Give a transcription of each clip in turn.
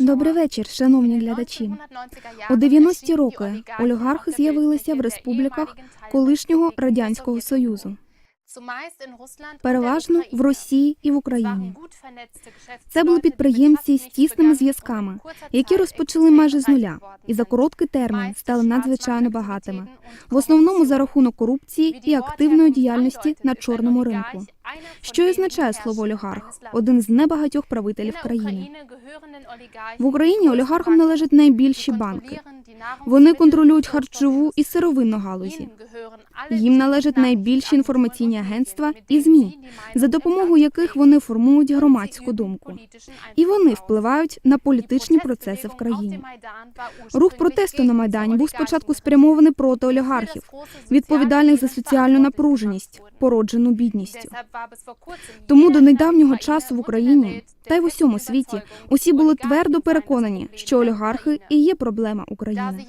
Добрий вечір, шановні глядачі. У 90-ті роки олігархи з'явилися в республіках колишнього радянського союзу, переважно в Росії і в Україні. Це були підприємці з тісними зв'язками, які розпочали майже з нуля, і за короткий термін стали надзвичайно багатими, в основному за рахунок корупції і активної діяльності на чорному ринку. Що означає слово олігарх один з небагатьох правителів країни. В Україні олігархам належать найбільші банки. Вони контролюють харчову і сировинну галузі. Їм належать найбільші інформаційні агентства і змі, за допомогою яких вони формують громадську думку. І вони впливають на політичні процеси в країні. Рух протесту на майдані був спочатку спрямований проти олігархів, відповідальних за соціальну напруженість, породжену бідністю. Тому до недавнього часу в Україні та й в усьому світі усі були твердо переконані, що олігархи і є проблема України.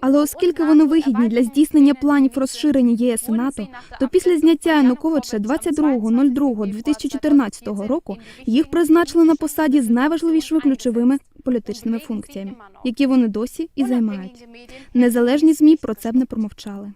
Але оскільки вони вигідні для здійснення планів розширення ЄС і НАТО, то після зняття Януковича 22.02.2014 року їх призначили на посаді з найважливішими ключовими політичними функціями, які вони досі і займають. Незалежні змі про це б не промовчали.